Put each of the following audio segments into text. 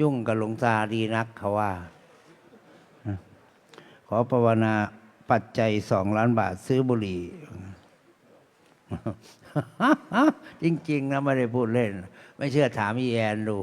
ยุ่งกับหลวงตาดีนักเขาว่า ขอภาวนาปัจจัยสองล้านบาทซื้อบุหรี่จริง ๆ นะ ไม่ได้พูดเล่น ไม่เชื่อถามอีแอนดู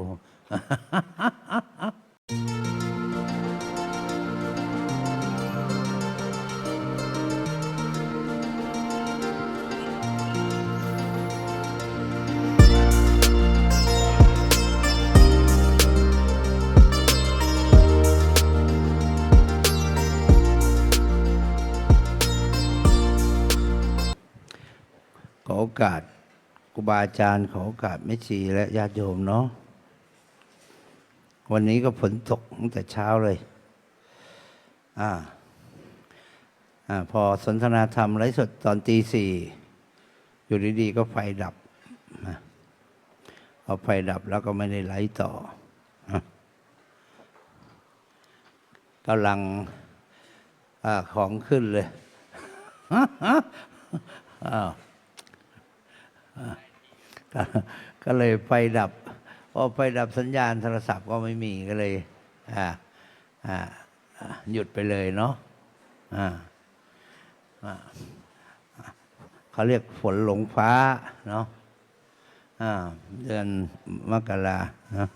อกาสครูบาอาจารย์ขอโอกาสแม่ชีและญาติโยมเนาะวันนี้ก็ฝนตกตั้งแต่เช้าเลย อ่า อ่า พอสนทนาธรรมไลฟ์สดตอนตีสี่ อยู่ดีๆก็ไฟดับพอไฟดับแล้วก็ไม่ได้ไลฟ์ต่อกำลังอาของขึ้นเลยอ้าว ก็เลยไฟดับพอไฟดับสัญญาณโทรศัพท์ก็ไม่มีก็เลยอ่าอ่าหยุดไปเลยเนาะอ่าอ่าเขาเรียกฝนหลงฟ้าเนาะอ่าเดือนมกราเนาะ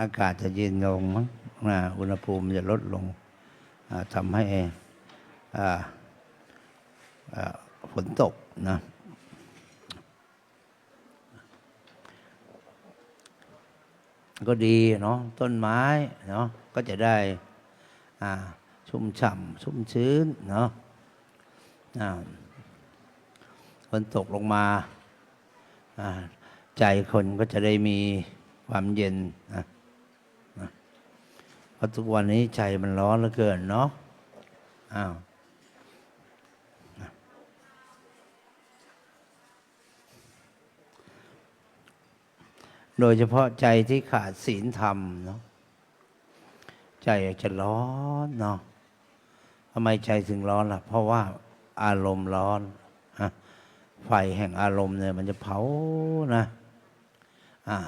อากาศจะเย็นลงมั้งอ่าอุณหภูมิจะลดลงทำให้อ่าอ่าฝนตกนะ ก็ดีเนาะต้นไม้เนาะก็จะได้ชุ่มฉ่ำชุ่มชื้นเนาะฝนตกลงมา ใจคนก็จะได้มีความเย็นนะเพราะทุกวันนี้ใจมันร้อนเหลือเกินเนาะอ้าว โดยเฉพาะใจที่ขาดศีลธรรมเนาะใจจะร้อนเนาะทำไมใจถึงร้อนล่ะ เพราะว่าอารมณ์ร้อนอะไฟแห่งอารมณ์เนี่ย มันจะเผานะอ่า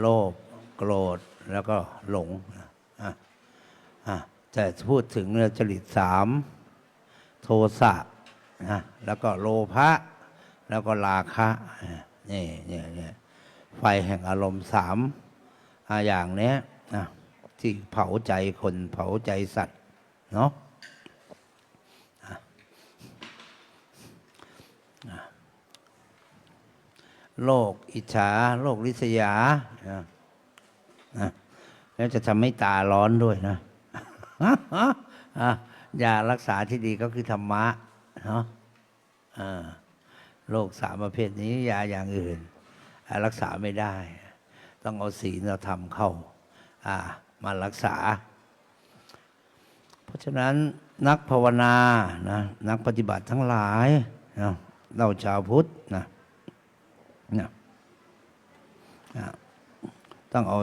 โลภโกรธแล้วก็หลงอะอะแต่พูดถึงเนี่ยจริตสามโทสะนะแล้วก็โลภะแล้วก็ราคะนี่เนี่ยเนี่ย ไฟแห่งอารมณ์สามอย่างเนี้ยนะที่เผาใจคนเผาใจสัตว์เนาะโลกอิจฉาโลกลิษยานะแล้วจะทำให้ตาร้อนด้วยนะอะยารักษาที่ดีก็คือธรรมะเนาะโรคสามประเภทนี้ยาอย่างอื่น รักษาไม่ได้ ต้องเอาศีลเราทำเข้ามารักษา เพราะฉะนั้นนักภาวนานะนักปฏิบัติทั้งหลายนะเราชาวพุทธนะนะนะต้องเอา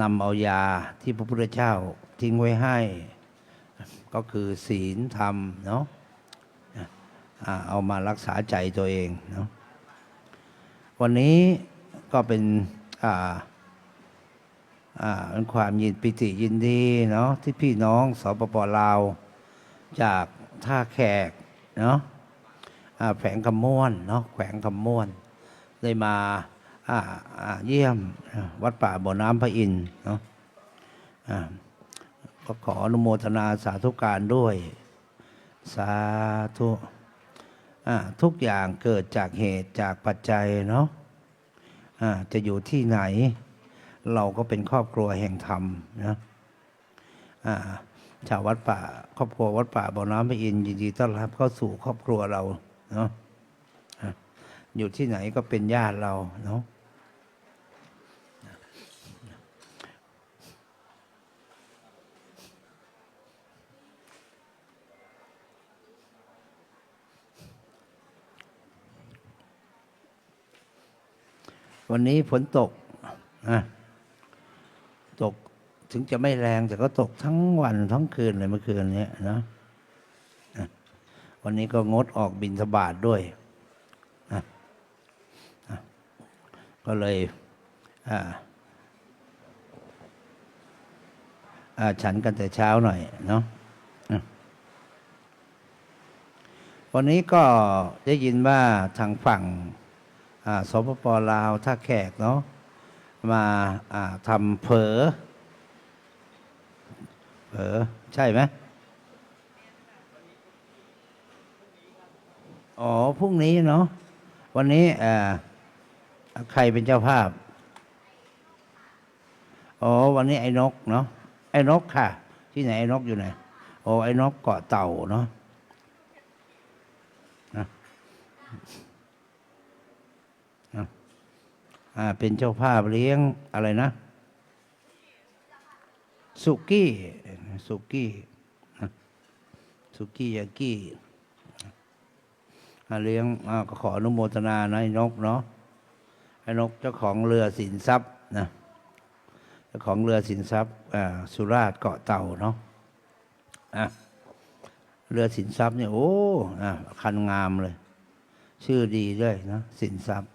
นำเอายาที่พระพุทธเจ้าทิ้งไว้ให้ ก็คือศีลธรรมเนาะเอามารักษาใจตัวเองเนาะวันนี้ ก็เป็นความยินปิติยินดีเนาะที่พี่น้องสปปลาว จากท่าแขกเนาะแขวงคำม่วนเนาะแขวงคำม่วน ได้มาเยี่ยมวัดป่าบ่อน้ำพระอินทร์เนาะก็ขออนุโมทนาสาธุการด้วย สาธุทุกอย่างเกิดจากเหตุจากปัจจัยเนาะ จะอยู่ที่ไหน เราก็เป็นครอบครัวแห่งธรรมนะชาววัดป่า ครอบครัววัดป่าบ่อน้ำพระอินทร์ยินดีต้อนรับเข้าสู่ครอบครัวเราเนาะอยู่ที่ไหนก็เป็นญาติเราเนาะ วันนี้ฝนตกนะตกถึงจะไม่แรงแต่ก็ตกทั้งวันทั้งคืนเลยเมื่อคืนนี้นะนะวันนี้ก็งดออกบินทบาทด้วยนะนะก็เลยอ่าอ่าฉันกันแต่เช้าหน่อยเนาะอะวันนี้ก็ได้ยินว่าทางฝั่งอ่า สปปลาวท่าแขกเนาะมาทำเผลอเผอใช่ไหมอ๋อพรุ่งนี้เนาะวันนี้อ่าใครเป็นเจ้าภาพอ๋อวันนี้ไอ้นกเนาะไอ้นกค่ะ ที่ไหนไอ้นกอยู่ไหนโอ้ไอ้นกเกาะเต่าเนาะนะอ่า เป็นเจ้าภาพเลี้ยงอะไรนะ สุกี้สุกี้สุกี้ยากี้เลี้ยงก็ขออนุโมทนานะไอ้นกเนาะไอ้นกเจ้าของเรือสินทรัพย์นะเจ้าของเรือสินทรัพย์สุราษฎร์เกาะเต่าเนาะอะเรือสินทรัพย์เนี่ยโอ้คันงามเลย ชื่อดีด้วยนะสินทรัพย์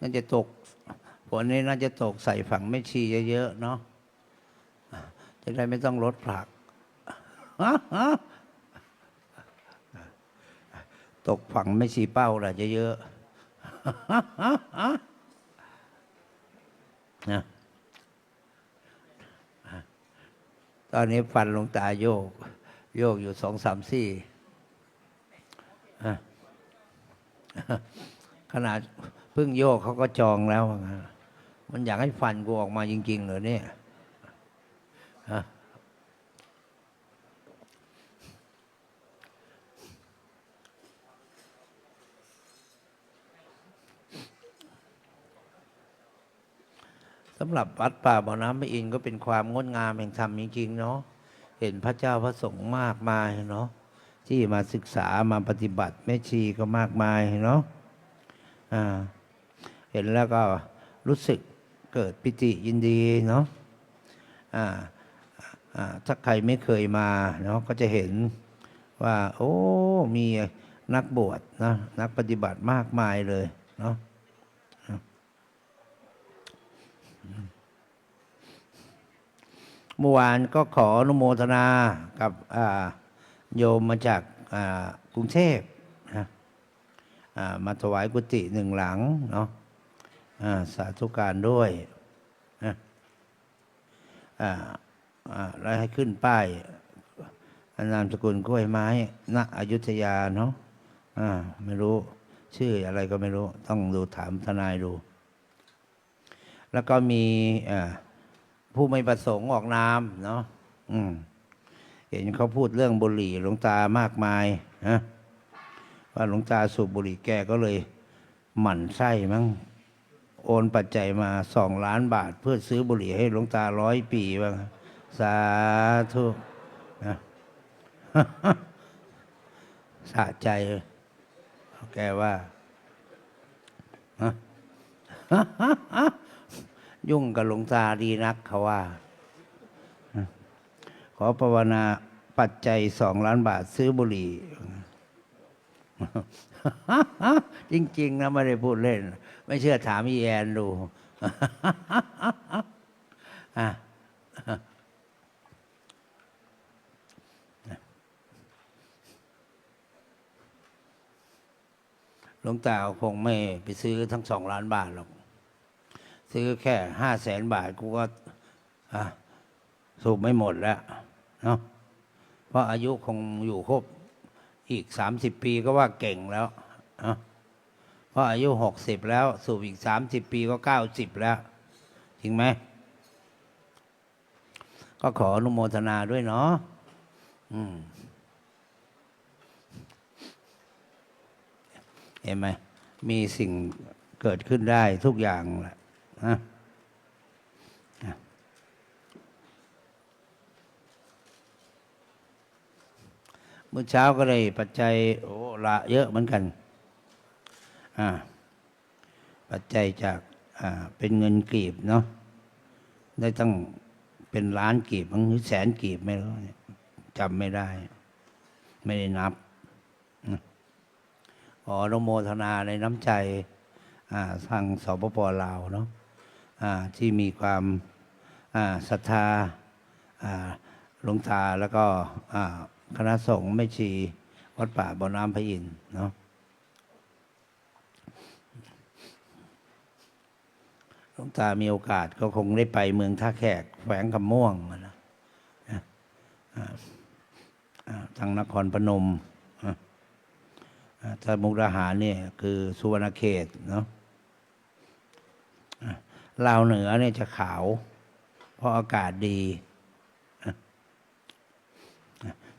น่าจะตกฝนนี้น่าจะตกใส่ฝั่งไม่ชีเยอะๆเนาะจะได้ไม่ต้องลดผลักตกฝั่งไม่ชีเป้าแหละจะเยอะนะตอนนี้ฟันลงตาโยก โยกอยู่สองสามสี่ขนาด พิ่งโยกเขาก็จองแล้ว มันอยากให้ฟันกูออกมาจริง ๆ เหรอเนี่ยฮะสำหรับวัดป่าบ่อน้ำพระอินทร์ก็เป็นความงดงามแห่งธรรมจริงๆเนาะเห็นพระเจ้าพระสงฆ์มากมายเนาะที่มาศึกษามาปฏิบัติแม่ชีก็มากมายเนาะอ่า เห็นแล้วก็รู้สึกเกิดปิติยินดีเนาะถ้าใครไม่เคยมาเนาะก็จะเห็นว่า โอ้ มีนักบวชนะนักปฏิบัติมากมายเลยเนาะเมื่อวานก็ขออนุโมทนากับโยมมาจากกรุงเทพนะมาถวายกุฏิหนึ่งหลังเนาะ สาธุการด้วยนะอ่าอ่าแล้วให้ขึ้นป้ายนามสกุลกล้วยไม้ณอยุธยาเนาะอ่าไม่รู้ ชื่ออะไรก็ไม่รู้ ต้องดูถามทนายดู แล้วก็มีอ่าผู้ไม่ประสงค์ออกนามเนาะอืมเห็นเขาพูดเรื่องบุหรี่หลวงตามากมายนะว่าหลวงตาสูบบุหรี่แกก็เลยหมั่นไส้มั้ง โอนปัจจัยมาสองล้านบาท เพื่อซื้อบุหรี่ให้หลวงตาร้อยปีบ้างสาธุนะสะใจ แกว่าฮะยุ่งกับหลวงตาดีนักเขาว่า ขอภาวนาปัจจัยสองล้านบาทซื้อบุหรี่ จริง ๆ นะ ไม่ได้พูดเล่น ไม่เชื่อถามอีแอนดูหลวงตาคงไม่ไปซื้อทั้งสองล้านบาทหรอก ซื้อแค่ห้าแสนบาทกูก็สูบไม่หมดแล้วเนาะเพราะอายุคงอยู่ครบอีกสามสิบปีก็ว่าเก่งแล้วอะ ราะอายุหกสิบแล้ว สูบอีกสามสิบปีก็เก้าสิบแล้ว จริงไหม ก็ขออนุโมทนาด้วยเนาะอืมเห็นไหม มีสิ่งเกิดขึ้นได้ทุกอย่างแหละนะเมื่อเช้าก็เลยปัจจัยโอ้ละเยอะเหมือนกัน ปัจจัยจากเป็นเงินกีบเนาะได้ตั้งเป็นล้านกีบมั้งหรือแสนกีบไม่รู้จำไม่ได้ ไม่ได้นับนะขออนุโมทนาในน้ำใจทางสปปลาวเนาะที่มีความศรัทธาหลวงตาแล้วก็คณะสงฆ์ไม่ชี วัดป่าบ่อน้ำพระอินเนาะ ลวงตามีโอกาสก็คงได้ไปเมืองท่าแขกแขวงคำม่วงนะทางนครพนมอะอ่าถ้ามุกดาหารเนี่ยคือสุวรรณเขตเนาะลาวเหนือเนี่ยจะขาว เพราะอากาศดี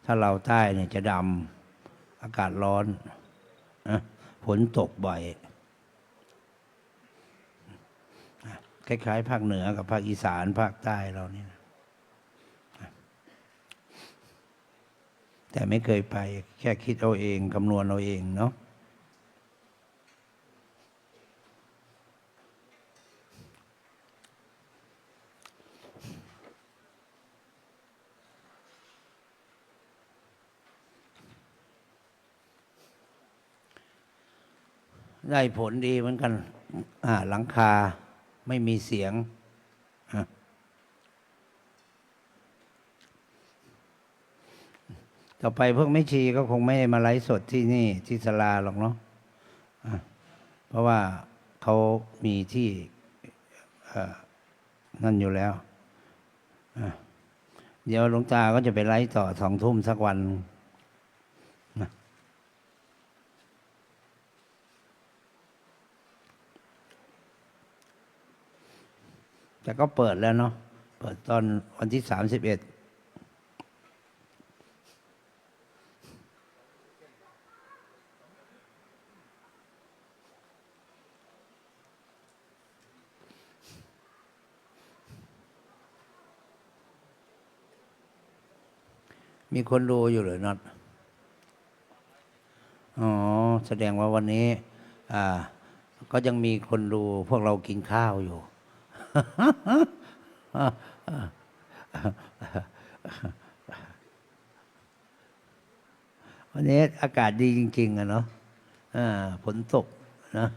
ถ้าเราวใต้เนี่ยจะดำอากาศร้อนฝนตกบ่อย คล้ายๆ ภาคเหนือกับภาคอีสานภาคใต้เราเนี่นะแต่ไม่เคยไป แค่คิดเอาเองคำนวณเอาเองเนาะได้ผลดีเหมือนกันหลังคา ไม่มีเสียง ต่อไปพวกไม่ชีก็คงไม่มาไลฟ์สดที่นี่ที่ศาลาหรอกเนาะะเพราะว่าเขามีที่นั่นอยู่แล้ว เดี๋ยวหลวงตาก็จะไปไลฟ์ต่อสองทุ่มสักวัน แต่ก็เปิดแล้วเนาะเปิดตอนวันที่สามสิบเอ็ดมีคนดูอยู่หรือน็อตอ๋อ แสดงว่าวันนี้ อ่า ก็ยังมีคนดูพวกเรากินข้าวอยู่ วันนี้อากาศดีจริง ๆอะเนาะฝนตกนะ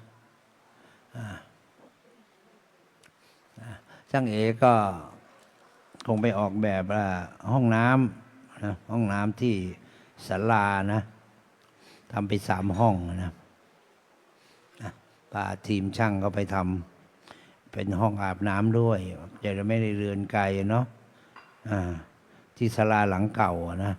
ช่างเอก็คงไปออกแบบว่าห้องน้ำนะห้องน้ำที่ศาลานะทำไปสามห้องนะอะพาทีมช่างก็ไปทำ เป็นห้องอาบน้ำด้วยจะไม่ได้เรือนไกลเนาะที่ศาลาหลังเก่านะ